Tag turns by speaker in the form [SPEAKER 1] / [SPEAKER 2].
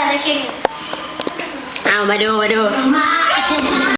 [SPEAKER 1] อไรนเก่ง
[SPEAKER 2] เอามาดูมาดู ม
[SPEAKER 1] า